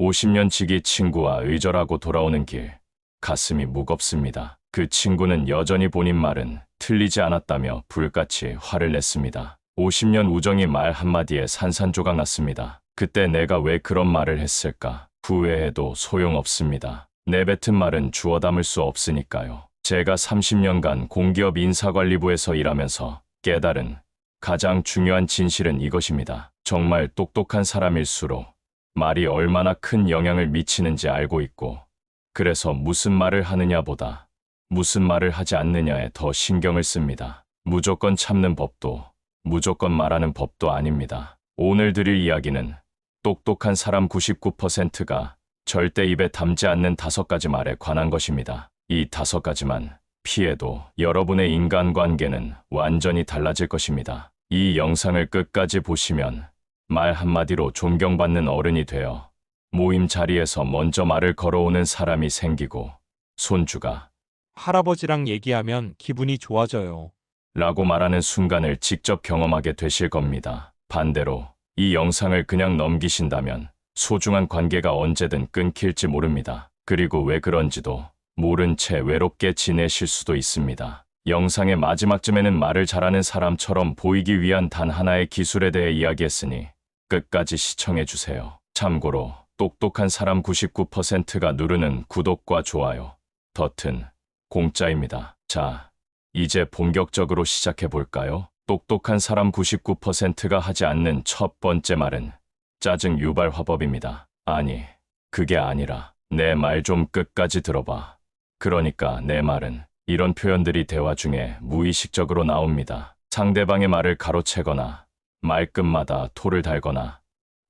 50년 지기 친구와 의절하고 돌아오는 길, 가슴이 무겁습니다. 그 친구는 여전히 본인 말은 틀리지 않았다며 불같이 화를 냈습니다. 50년 우정이 말 한마디에 산산조각 났습니다. 그때 내가 왜 그런 말을 했을까? 후회해도 소용없습니다. 내뱉은 말은 주워 담을 수 없으니까요. 제가 30년간 공기업 인사관리부에서 일하면서 깨달은 가장 중요한 진실은 이것입니다. 정말 똑똑한 사람일수록 말이 얼마나 큰 영향을 미치는지 알고 있고, 그래서 무슨 말을 하느냐보다 무슨 말을 하지 않느냐에 더 신경을 씁니다. 무조건 참는 법도, 무조건 말하는 법도 아닙니다. 오늘 드릴 이야기는 똑똑한 사람 99%가 절대 입에 담지 않는 다섯 가지 말에 관한 것입니다. 이 다섯 가지만 피해도 여러분의 인간관계는 완전히 달라질 것입니다. 이 영상을 끝까지 보시면 말 한마디로 존경받는 어른이 되어 모임 자리에서 먼저 말을 걸어오는 사람이 생기고 손주가 할아버지랑 얘기하면 기분이 좋아져요. 라고 말하는 순간을 직접 경험하게 되실 겁니다. 반대로 이 영상을 그냥 넘기신다면 소중한 관계가 언제든 끊길지 모릅니다. 그리고 왜 그런지도 모른 채 외롭게 지내실 수도 있습니다. 영상의 마지막쯤에는 말을 잘하는 사람처럼 보이기 위한 단 하나의 기술에 대해 이야기했으니 끝까지 시청해 주세요. 참고로 똑똑한 사람 99%가 누르는 구독과 좋아요, 버튼 공짜입니다. 자, 이제 본격적으로 시작해 볼까요? 똑똑한 사람 99%가 하지 않는 첫 번째 말은 짜증 유발 화법입니다. 아니, 그게 아니라 내 말 좀 끝까지 들어봐. 그러니까 내 말은 이런 표현들이 대화 중에 무의식적으로 나옵니다. 상대방의 말을 가로채거나 말끝마다 토를 달거나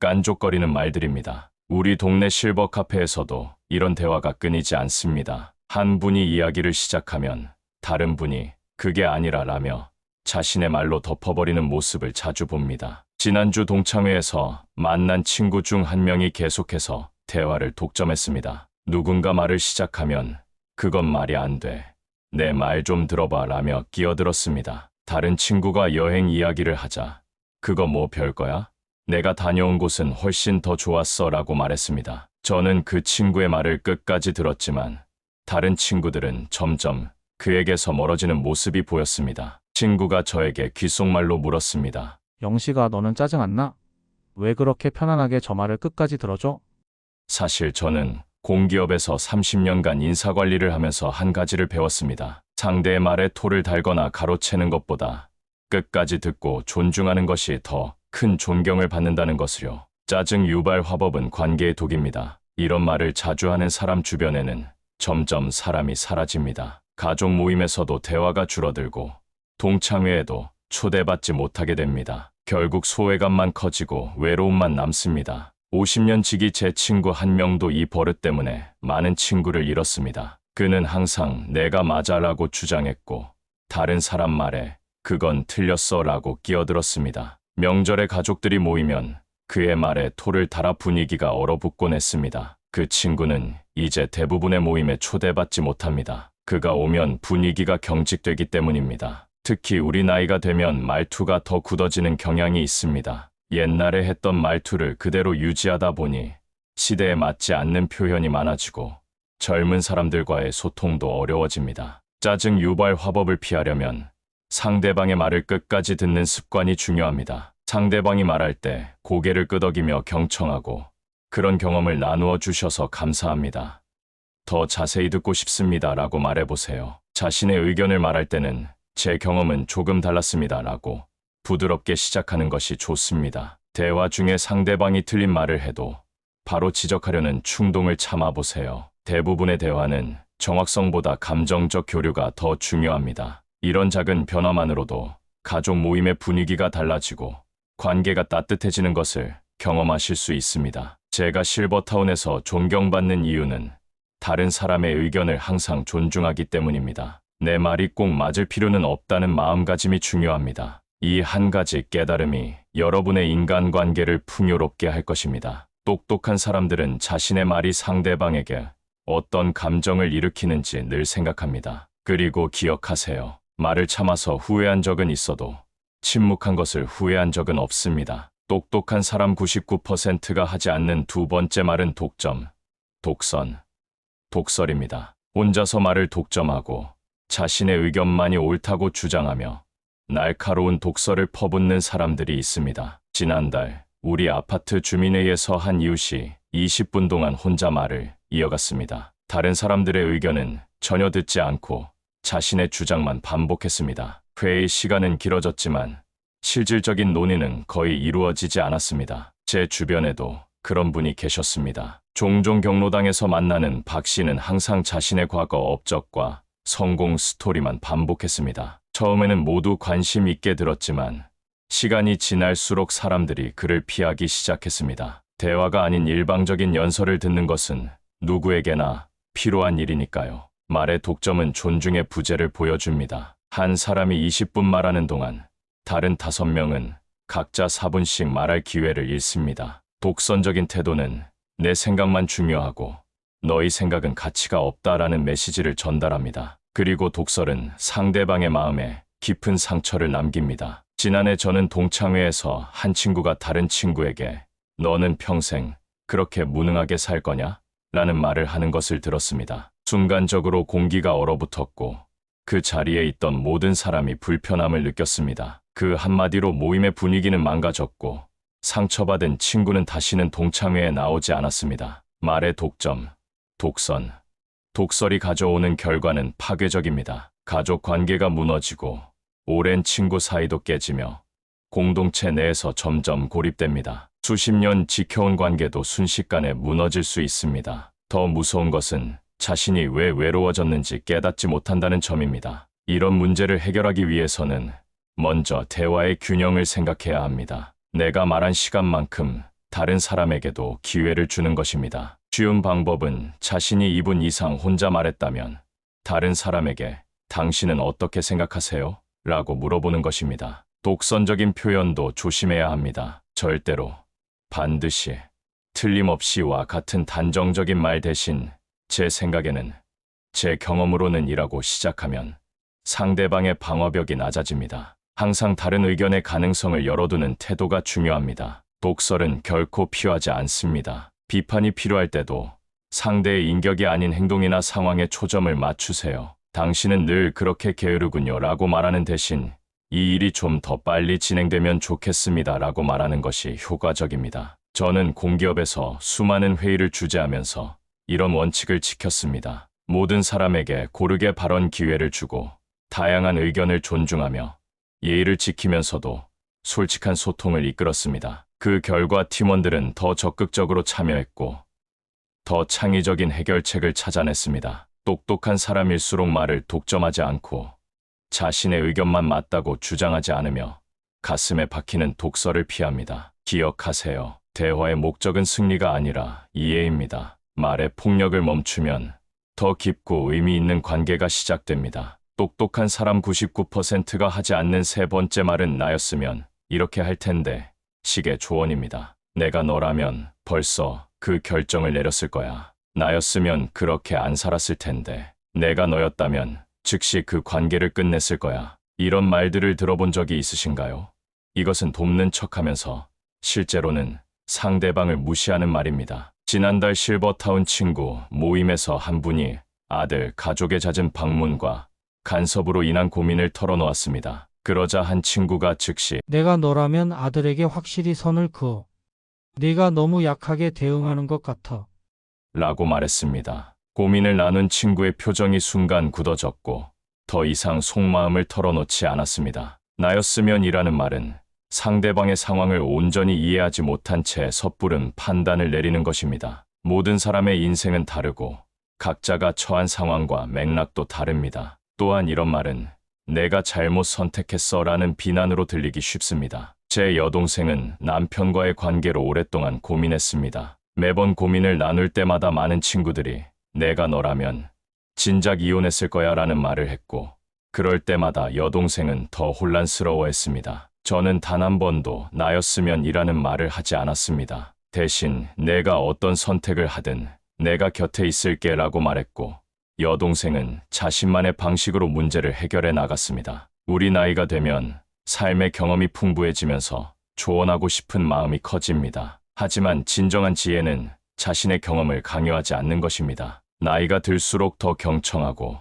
깐족거리는 말들입니다. 우리 동네 실버 카페에서도 이런 대화가 끊이지 않습니다. 한 분이 이야기를 시작하면 다른 분이 그게 아니라 라며 자신의 말로 덮어버리는 모습을 자주 봅니다. 지난주 동창회에서 만난 친구 중 한 명이 계속해서 대화를 독점했습니다. 누군가 말을 시작하면 그건 말이 안 돼. 내 말 좀 들어봐 라며 끼어들었습니다. 다른 친구가 여행 이야기를 하자 그거 뭐 별거야? 내가 다녀온 곳은 훨씬 더 좋았어 라고 말했습니다. 저는 그 친구의 말을 끝까지 들었지만 다른 친구들은 점점 그에게서 멀어지는 모습이 보였습니다. 친구가 저에게 귓속말로 물었습니다. 영식아, 너는 짜증 안 나? 왜 그렇게 편안하게 저 말을 끝까지 들어줘? 사실 저는 공기업에서 30년간 인사관리를 하면서 한 가지를 배웠습니다. 상대의 말에 토를 달거나 가로채는 것보다 끝까지 듣고 존중하는 것이 더 큰 존경을 받는다는 것을요. 짜증 유발 화법은 관계의 독입니다. 이런 말을 자주 하는 사람 주변에는 점점 사람이 사라집니다. 가족 모임에서도 대화가 줄어들고 동창회에도 초대받지 못하게 됩니다. 결국 소외감만 커지고 외로움만 남습니다. 50년 지기 제 친구 한 명도 이 버릇 때문에 많은 친구를 잃었습니다. 그는 항상 내가 맞아라고 주장했고 다른 사람 말에 그건 틀렸어 라고 끼어들었습니다. 명절에 가족들이 모이면 그의 말에 토를 달아 분위기가 얼어붙곤 했습니다. 그 친구는 이제 대부분의 모임에 초대받지 못합니다. 그가 오면 분위기가 경직되기 때문입니다. 특히 우리 나이가 되면 말투가 더 굳어지는 경향이 있습니다. 옛날에 했던 말투를 그대로 유지하다 보니 시대에 맞지 않는 표현이 많아지고 젊은 사람들과의 소통도 어려워집니다. 짜증 유발 화법을 피하려면 상대방의 말을 끝까지 듣는 습관이 중요합니다. 상대방이 말할 때 고개를 끄덕이며 경청하고 그런 경험을 나누어 주셔서 감사합니다. 더 자세히 듣고 싶습니다. 라고 말해보세요. 자신의 의견을 말할 때는 제 경험은 조금 달랐습니다. 라고 부드럽게 시작하는 것이 좋습니다. 대화 중에 상대방이 틀린 말을 해도 바로 지적하려는 충동을 참아보세요. 대부분의 대화는 정확성보다 감정적 교류가 더 중요합니다. 이런 작은 변화만으로도 가족 모임의 분위기가 달라지고 관계가 따뜻해지는 것을 경험하실 수 있습니다. 제가 실버타운에서 존경받는 이유는 다른 사람의 의견을 항상 존중하기 때문입니다. 내 말이 꼭 맞을 필요는 없다는 마음가짐이 중요합니다. 이 한 가지 깨달음이 여러분의 인간관계를 풍요롭게 할 것입니다. 똑똑한 사람들은 자신의 말이 상대방에게 어떤 감정을 일으키는지 늘 생각합니다. 그리고 기억하세요. 말을 참아서 후회한 적은 있어도 침묵한 것을 후회한 적은 없습니다. 똑똑한 사람 99%가 하지 않는 두 번째 말은 독점, 독선, 독설입니다. 혼자서 말을 독점하고 자신의 의견만이 옳다고 주장하며 날카로운 독설을 퍼붓는 사람들이 있습니다. 지난달 우리 아파트 주민회의에서 한 이웃이 20분 동안 혼자 말을 이어갔습니다. 다른 사람들의 의견은 전혀 듣지 않고 자신의 주장만 반복했습니다. 회의 시간은 길어졌지만 실질적인 논의는 거의 이루어지지 않았습니다. 제 주변에도 그런 분이 계셨습니다. 종종 경로당에서 만나는 박 씨는 항상 자신의 과거 업적과 성공 스토리만 반복했습니다. 처음에는 모두 관심 있게 들었지만 시간이 지날수록 사람들이 그를 피하기 시작했습니다. 대화가 아닌 일방적인 연설을 듣는 것은 누구에게나 필요한 일이니까요. 말의 독점은 존중의 부재를 보여줍니다. 한 사람이 20분 말하는 동안 다른 다섯 명은 각자 4분씩 말할 기회를 잃습니다. 독선적인 태도는 내 생각만 중요하고 너희 생각은 가치가 없다라는 메시지를 전달합니다. 그리고 독설은 상대방의 마음에 깊은 상처를 남깁니다. 지난해 저는 동창회에서 한 친구가 다른 친구에게 너는 평생 그렇게 무능하게 살 거냐? 라는 말을 하는 것을 들었습니다. 순간적으로 공기가 얼어붙었고 그 자리에 있던 모든 사람이 불편함을 느꼈습니다. 그 한마디로 모임의 분위기는 망가졌고 상처받은 친구는 다시는 동창회에 나오지 않았습니다. 말의 독점, 독선, 독설이 가져오는 결과는 파괴적입니다. 가족 관계가 무너지고 오랜 친구 사이도 깨지며 공동체 내에서 점점 고립됩니다. 수십 년 지켜온 관계도 순식간에 무너질 수 있습니다. 더 무서운 것은 자신이 왜 외로워졌는지 깨닫지 못한다는 점입니다. 이런 문제를 해결하기 위해서는 먼저 대화의 균형을 생각해야 합니다. 내가 말한 시간만큼 다른 사람에게도 기회를 주는 것입니다. 쉬운 방법은 자신이 2분 이상 혼자 말했다면 다른 사람에게 당신은 어떻게 생각하세요? 라고 물어보는 것입니다. 독선적인 표현도 조심해야 합니다. 절대로, 반드시, 틀림없이와 같은 단정적인 말 대신 제 생각에는, 제 경험으로는 이라고 시작하면 상대방의 방어벽이 낮아집니다. 항상 다른 의견의 가능성을 열어두는 태도가 중요합니다. 독설은 결코 필요하지 않습니다. 비판이 필요할 때도 상대의 인격이 아닌 행동이나 상황에 초점을 맞추세요. 당신은 늘 그렇게 게으르군요 라고 말하는 대신 이 일이 좀 더 빨리 진행되면 좋겠습니다 라고 말하는 것이 효과적입니다. 저는 공기업에서 수많은 회의를 주재하면서 이런 원칙을 지켰습니다. 모든 사람에게 고르게 발언 기회를 주고 다양한 의견을 존중하며 예의를 지키면서도 솔직한 소통을 이끌었습니다. 그 결과 팀원들은 더 적극적으로 참여했고 더 창의적인 해결책을 찾아냈습니다. 똑똑한 사람일수록 말을 독점하지 않고 자신의 의견만 맞다고 주장하지 않으며 가슴에 박히는 독설을 피합니다. 기억하세요. 대화의 목적은 승리가 아니라 이해입니다. 말의 폭력을 멈추면 더 깊고 의미 있는 관계가 시작됩니다. 똑똑한 사람 99%가 하지 않는 세 번째 말은 나였으면 이렇게 할 텐데 식의 조언입니다. 내가 너라면 벌써 그 결정을 내렸을 거야. 나였으면 그렇게 안 살았을 텐데 내가 너였다면 즉시 그 관계를 끝냈을 거야. 이런 말들을 들어본 적이 있으신가요? 이것은 돕는 척하면서 실제로는 상대방을 무시하는 말입니다. 지난달 실버타운 친구 모임에서 한 분이 아들 가족의 잦은 방문과 간섭으로 인한 고민을 털어놓았습니다. 그러자 한 친구가 즉시 내가 너라면 아들에게 확실히 선을 그어. 네가 너무 약하게 대응하는 것 같아. 라고 말했습니다. 고민을 나눈 친구의 표정이 순간 굳어졌고 더 이상 속마음을 털어놓지 않았습니다. 나였으면 이라는 말은 상대방의 상황을 온전히 이해하지 못한 채 섣부른 판단을 내리는 것입니다. 모든 사람의 인생은 다르고 각자가 처한 상황과 맥락도 다릅니다. 또한 이런 말은 내가 잘못 선택했어 라는 비난으로 들리기 쉽습니다. 제 여동생은 남편과의 관계로 오랫동안 고민했습니다. 매번 고민을 나눌 때마다 많은 친구들이 내가 너라면 진작 이혼했을 거야 라는 말을 했고 그럴 때마다 여동생은 더 혼란스러워했습니다. 저는 단 한 번도 나였으면 이라는 말을 하지 않았습니다. 대신 내가 어떤 선택을 하든 내가 곁에 있을게 라고 말했고 여동생은 자신만의 방식으로 문제를 해결해 나갔습니다. 우리 나이가 되면 삶의 경험이 풍부해지면서 조언하고 싶은 마음이 커집니다. 하지만 진정한 지혜는 자신의 경험을 강요하지 않는 것입니다. 나이가 들수록 더 경청하고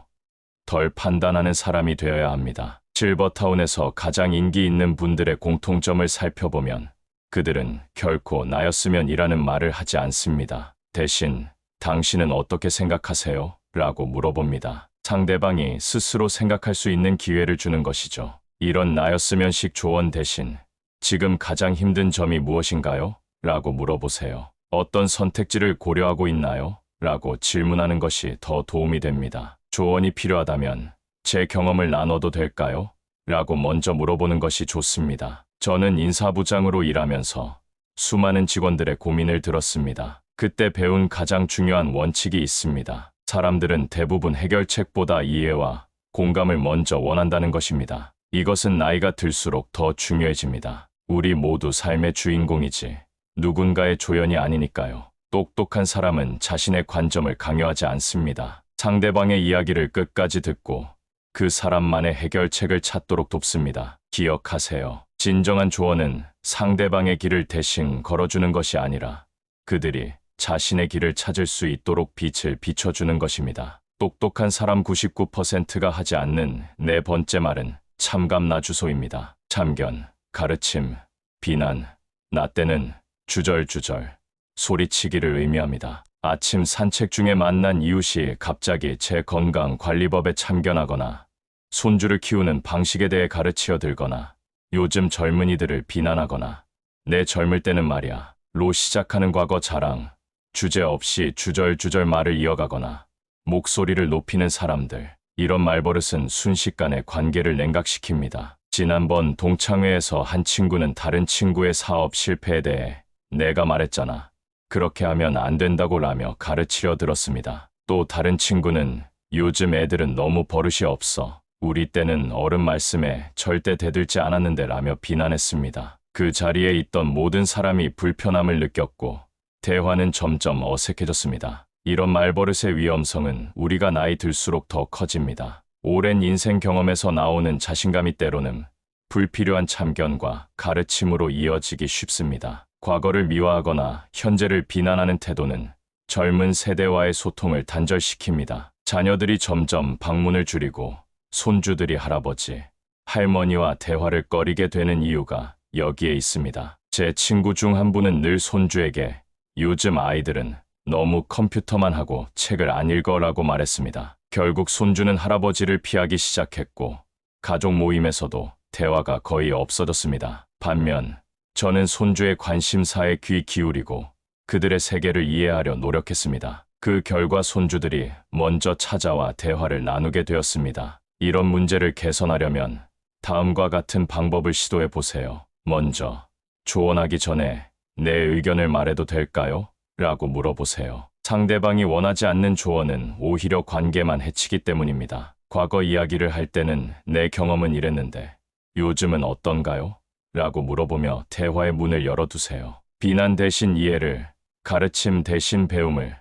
덜 판단하는 사람이 되어야 합니다. 실버타운에서 가장 인기 있는 분들의 공통점을 살펴보면 그들은 결코 나였으면 이라는 말을 하지 않습니다. 대신 당신은 어떻게 생각하세요? 라고 물어봅니다. 상대방이 스스로 생각할 수 있는 기회를 주는 것이죠. 이런 나였으면식 조언 대신 지금 가장 힘든 점이 무엇인가요? 라고 물어보세요. 어떤 선택지를 고려하고 있나요? 라고 질문하는 것이 더 도움이 됩니다. 조언이 필요하다면 제 경험을 나눠도 될까요? 라고 먼저 물어보는 것이 좋습니다. 저는 인사부장으로 일하면서 수많은 직원들의 고민을 들었습니다. 그때 배운 가장 중요한 원칙이 있습니다. 사람들은 대부분 해결책보다 이해와 공감을 먼저 원한다는 것입니다. 이것은 나이가 들수록 더 중요해집니다. 우리 모두 삶의 주인공이지 누군가의 조연이 아니니까요. 똑똑한 사람은 자신의 관점을 강요하지 않습니다. 상대방의 이야기를 끝까지 듣고 그 사람만의 해결책을 찾도록 돕습니다. 기억하세요. 진정한 조언은 상대방의 길을 대신 걸어주는 것이 아니라 그들이 자신의 길을 찾을 수 있도록 빛을 비춰주는 것입니다. 똑똑한 사람 99%가 하지 않는 네 번째 말은 참감나주소입니다. 참견, 가르침, 비난, 나 때는 주절주절, 소리치기를 의미합니다. 아침 산책 중에 만난 이웃이 갑자기 제 건강 관리법에 참견하거나 손주를 키우는 방식에 대해 가르치어 들거나 요즘 젊은이들을 비난하거나 내 젊을 때는 말야 로 시작하는 과거 자랑, 주제 없이 주절주절 말을 이어가거나 목소리를 높이는 사람들 이런 말버릇은 순식간에 관계를 냉각시킵니다. 지난번 동창회에서 한 친구는 다른 친구의 사업 실패에 대해 내가 말했잖아. 그렇게 하면 안 된다고 라며 가르치려 들었습니다. 또 다른 친구는 요즘 애들은 너무 버릇이 없어. 우리 때는 어른 말씀에 절대 대들지 않았는데 라며 비난했습니다. 그 자리에 있던 모든 사람이 불편함을 느꼈고 대화는 점점 어색해졌습니다. 이런 말버릇의 위험성은 우리가 나이 들수록 더 커집니다. 오랜 인생 경험에서 나오는 자신감이 때로는 불필요한 참견과 가르침으로 이어지기 쉽습니다. 과거를 미화하거나 현재를 비난하는 태도는 젊은 세대와의 소통을 단절시킵니다. 자녀들이 점점 방문을 줄이고 손주들이 할아버지, 할머니와 대화를 꺼리게 되는 이유가 여기에 있습니다. 제 친구 중 한 분은 늘 손주에게 요즘 아이들은 너무 컴퓨터만 하고 책을 안 읽어라고 말했습니다. 결국 손주는 할아버지를 피하기 시작했고 가족 모임에서도 대화가 거의 없어졌습니다. 반면 저는 손주의 관심사에 귀 기울이고 그들의 세계를 이해하려 노력했습니다. 그 결과 손주들이 먼저 찾아와 대화를 나누게 되었습니다. 이런 문제를 개선하려면 다음과 같은 방법을 시도해 보세요. 먼저, 조언하기 전에 내 의견을 말해도 될까요? 라고 물어보세요. 상대방이 원하지 않는 조언은 오히려 관계만 해치기 때문입니다. 과거 이야기를 할 때는 내 경험은 이랬는데 요즘은 어떤가요? 라고 물어보며 대화의 문을 열어두세요. 비난 대신 이해를, 가르침 대신 배움을,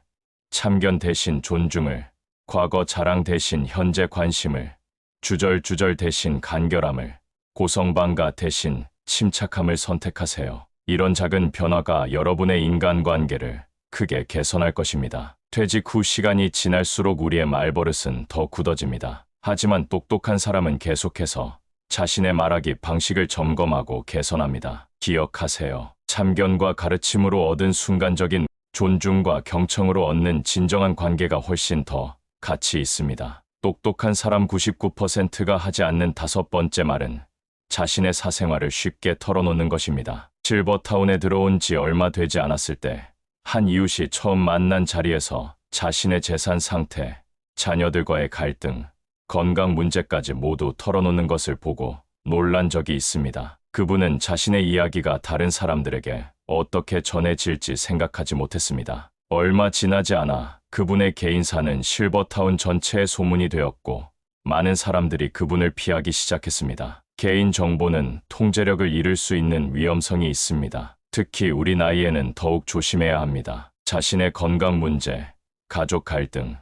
참견 대신 존중을, 과거 자랑 대신 현재 관심을, 주절주절 대신 간결함을, 고성방가 대신 침착함을 선택하세요. 이런 작은 변화가 여러분의 인간관계를 크게 개선할 것입니다. 퇴직 후 시간이 지날수록 우리의 말버릇은 더 굳어집니다. 하지만 똑똑한 사람은 계속해서 자신의 말하기 방식을 점검하고 개선합니다. 기억하세요. 참견과 가르침으로 얻은 순간적인 존중과 경청으로 얻는 진정한 관계가 훨씬 더 가치 있습니다. 똑똑한 사람 99%가 하지 않는 다섯 번째 말은 자신의 사생활을 쉽게 털어놓는 것입니다. 실버타운에 들어온 지 얼마 되지 않았을 때 한 이웃이 처음 만난 자리에서 자신의 재산 상태, 자녀들과의 갈등, 건강 문제까지 모두 털어놓는 것을 보고 놀란 적이 있습니다. 그분은 자신의 이야기가 다른 사람들에게 어떻게 전해질지 생각하지 못했습니다. 얼마 지나지 않아 그분의 개인사는 실버타운 전체에 소문이 되었고 많은 사람들이 그분을 피하기 시작했습니다. 개인 정보는 통제력을 잃을 수 있는 위험성이 있습니다. 특히 우리 나이에는 더욱 조심해야 합니다. 자신의 건강 문제, 가족 갈등,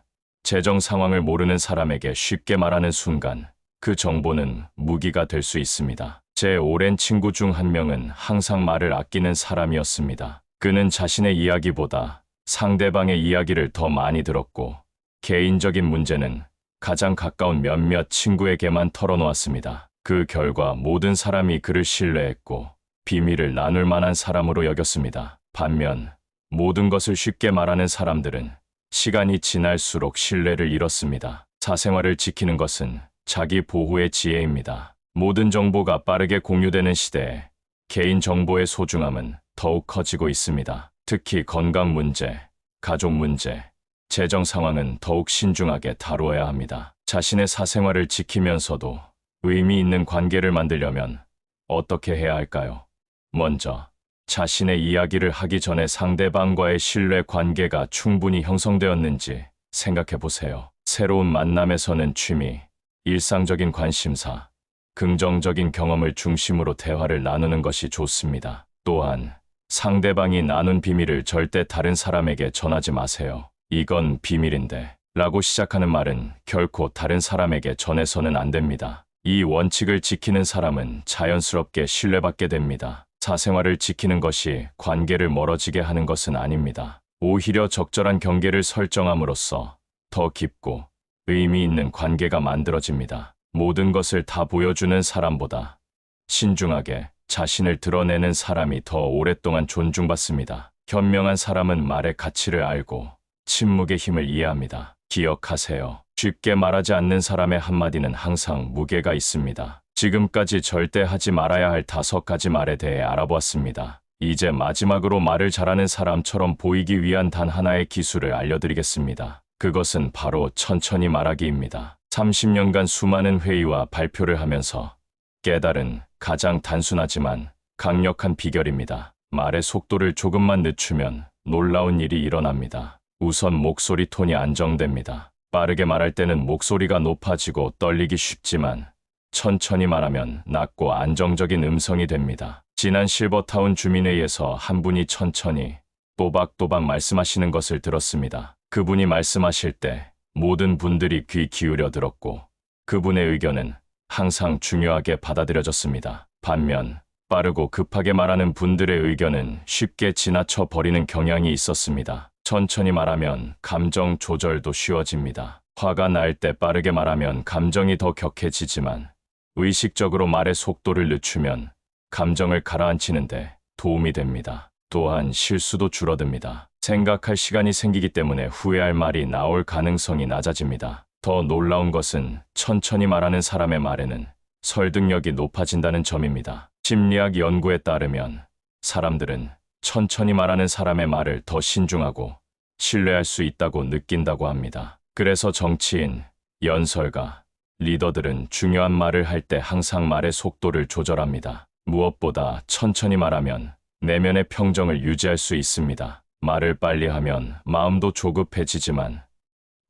재정 상황을 모르는 사람에게 쉽게 말하는 순간 그 정보는 무기가 될 수 있습니다. 제 오랜 친구 중 한 명은 항상 말을 아끼는 사람이었습니다. 그는 자신의 이야기보다 상대방의 이야기를 더 많이 들었고 개인적인 문제는 가장 가까운 몇몇 친구에게만 털어놓았습니다. 그 결과 모든 사람이 그를 신뢰했고 비밀을 나눌 만한 사람으로 여겼습니다. 반면 모든 것을 쉽게 말하는 사람들은 시간이 지날수록 신뢰를 잃었습니다. 사생활을 지키는 것은 자기 보호의 지혜입니다. 모든 정보가 빠르게 공유되는 시대에 개인 정보의 소중함은 더욱 커지고 있습니다. 특히 건강 문제, 가족 문제, 재정 상황은 더욱 신중하게 다루어야 합니다. 자신의 사생활을 지키면서도 의미 있는 관계를 만들려면 어떻게 해야 할까요? 먼저, 자신의 이야기를 하기 전에 상대방과의 신뢰 관계가 충분히 형성되었는지 생각해 보세요. 새로운 만남에서는 취미, 일상적인 관심사, 긍정적인 경험을 중심으로 대화를 나누는 것이 좋습니다. 또한 상대방이 나눈 비밀을 절대 다른 사람에게 전하지 마세요. 이건 비밀인데 라고 시작하는 말은 결코 다른 사람에게 전해서는 안 됩니다. 이 원칙을 지키는 사람은 자연스럽게 신뢰받게 됩니다. 사생활을 지키는 것이 관계를 멀어지게 하는 것은 아닙니다. 오히려 적절한 경계를 설정함으로써 더 깊고 의미 있는 관계가 만들어집니다. 모든 것을 다 보여주는 사람보다 신중하게 자신을 드러내는 사람이 더 오랫동안 존중받습니다. 현명한 사람은 말의 가치를 알고 침묵의 힘을 이해합니다. 기억하세요. 쉽게 말하지 않는 사람의 한마디는 항상 무게가 있습니다. 지금까지 절대 하지 말아야 할 다섯 가지 말에 대해 알아보았습니다. 이제 마지막으로 말을 잘하는 사람처럼 보이기 위한 단 하나의 기술을 알려드리겠습니다. 그것은 바로 천천히 말하기입니다. 30년간 수많은 회의와 발표를 하면서 깨달은 가장 단순하지만 강력한 비결입니다. 말의 속도를 조금만 늦추면 놀라운 일이 일어납니다. 우선 목소리 톤이 안정됩니다. 빠르게 말할 때는 목소리가 높아지고 떨리기 쉽지만 천천히 말하면 낮고 안정적인 음성이 됩니다. 지난 실버타운 주민회의에서 한 분이 천천히 또박또박 말씀하시는 것을 들었습니다. 그분이 말씀하실 때 모든 분들이 귀 기울여 들었고 그분의 의견은 항상 중요하게 받아들여졌습니다. 반면 빠르고 급하게 말하는 분들의 의견은 쉽게 지나쳐 버리는 경향이 있었습니다. 천천히 말하면 감정 조절도 쉬워집니다. 화가 날 때 빠르게 말하면 감정이 더 격해지지만 의식적으로 말의 속도를 늦추면 감정을 가라앉히는데 도움이 됩니다. 또한 실수도 줄어듭니다. 생각할 시간이 생기기 때문에 후회할 말이 나올 가능성이 낮아집니다. 더 놀라운 것은 천천히 말하는 사람의 말에는 설득력이 높아진다는 점입니다. 심리학 연구에 따르면 사람들은 천천히 말하는 사람의 말을 더 신중하고 신뢰할 수 있다고 느낀다고 합니다. 그래서 정치인, 연설가, 리더들은 중요한 말을 할 때 항상 말의 속도를 조절합니다. 무엇보다 천천히 말하면 내면의 평정을 유지할 수 있습니다. 말을 빨리 하면 마음도 조급해지지만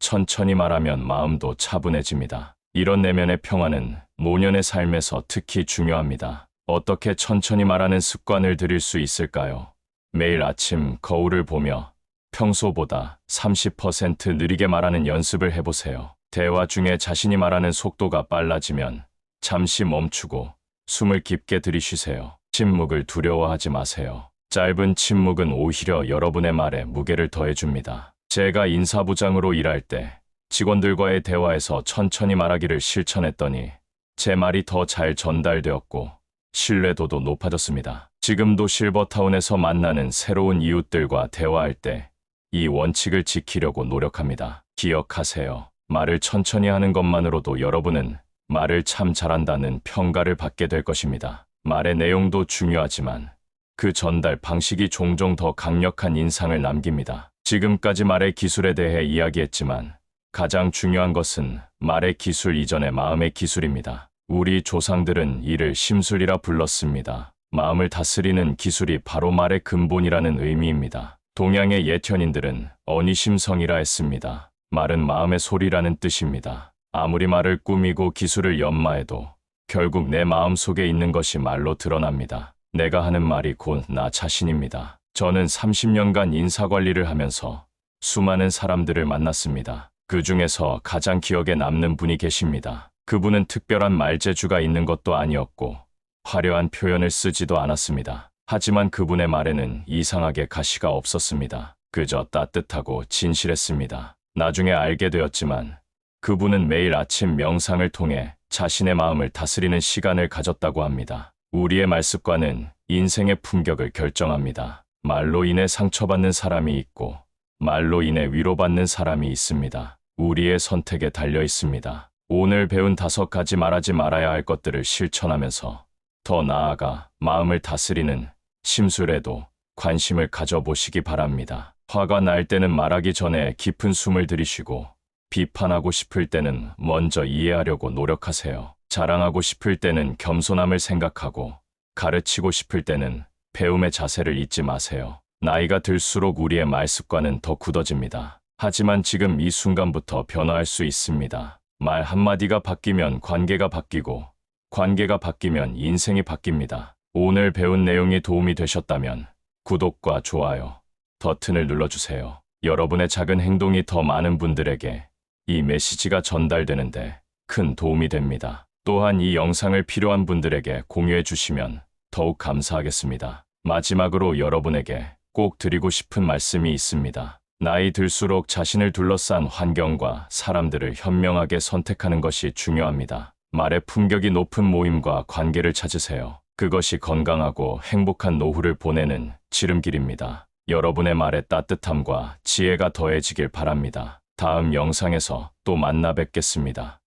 천천히 말하면 마음도 차분해집니다. 이런 내면의 평화는 노년의 삶에서 특히 중요합니다. 어떻게 천천히 말하는 습관을 들일 수 있을까요? 매일 아침 거울을 보며 평소보다 30% 느리게 말하는 연습을 해보세요. 대화 중에 자신이 말하는 속도가 빨라지면 잠시 멈추고 숨을 깊게 들이쉬세요. 침묵을 두려워하지 마세요. 짧은 침묵은 오히려 여러분의 말에 무게를 더해줍니다. 제가 인사부장으로 일할 때 직원들과의 대화에서 천천히 말하기를 실천했더니 제 말이 더 잘 전달되었고 신뢰도도 높아졌습니다. 지금도 실버타운에서 만나는 새로운 이웃들과 대화할 때 이 원칙을 지키려고 노력합니다. 기억하세요. 말을 천천히 하는 것만으로도 여러분은 말을 참 잘한다는 평가를 받게 될 것입니다. 말의 내용도 중요하지만 그 전달 방식이 종종 더 강력한 인상을 남깁니다. 지금까지 말의 기술에 대해 이야기했지만 가장 중요한 것은 말의 기술 이전의 마음의 기술입니다. 우리 조상들은 이를 심술이라 불렀습니다. 마음을 다스리는 기술이 바로 말의 근본이라는 의미입니다. 동양의 예현인들은 어니심성이라 했습니다. 말은 마음의 소리라는 뜻입니다. 아무리 말을 꾸미고 기술을 연마해도 결국 내 마음 속에 있는 것이 말로 드러납니다. 내가 하는 말이 곧 나 자신입니다. 저는 30년간 인사관리를 하면서 수많은 사람들을 만났습니다. 그 중에서 가장 기억에 남는 분이 계십니다. 그분은 특별한 말재주가 있는 것도 아니었고 화려한 표현을 쓰지도 않았습니다. 하지만 그분의 말에는 이상하게 가시가 없었습니다. 그저 따뜻하고 진실했습니다. 나중에 알게 되었지만 그분은 매일 아침 명상을 통해 자신의 마음을 다스리는 시간을 가졌다고 합니다. 우리의 말습과는 인생의 품격을 결정합니다. 말로 인해 상처받는 사람이 있고 말로 인해 위로받는 사람이 있습니다. 우리의 선택에 달려 있습니다. 오늘 배운 다섯 가지 말하지 말아야 할 것들을 실천하면서 더 나아가 마음을 다스리는 심술에도 관심을 가져보시기 바랍니다. 화가 날 때는 말하기 전에 깊은 숨을 들이쉬고 비판하고 싶을 때는 먼저 이해하려고 노력하세요. 자랑하고 싶을 때는 겸손함을 생각하고 가르치고 싶을 때는 배움의 자세를 잊지 마세요. 나이가 들수록 우리의 말습과는 더 굳어집니다. 하지만 지금 이 순간부터 변화할 수 있습니다. 말 한마디가 바뀌면 관계가 바뀌고 관계가 바뀌면 인생이 바뀝니다. 오늘 배운 내용이 도움이 되셨다면 구독과 좋아요, 버튼을 눌러주세요. 여러분의 작은 행동이 더 많은 분들에게 이 메시지가 전달되는데 큰 도움이 됩니다. 또한 이 영상을 필요한 분들에게 공유해 주시면 더욱 감사하겠습니다. 마지막으로 여러분에게 꼭 드리고 싶은 말씀이 있습니다. 나이 들수록 자신을 둘러싼 환경과 사람들을 현명하게 선택하는 것이 중요합니다. 말의 품격이 높은 모임과 관계를 찾으세요. 그것이 건강하고 행복한 노후를 보내는 지름길입니다. 여러분의 말에 따뜻함과 지혜가 더해지길 바랍니다. 다음 영상에서 또 만나 뵙겠습니다.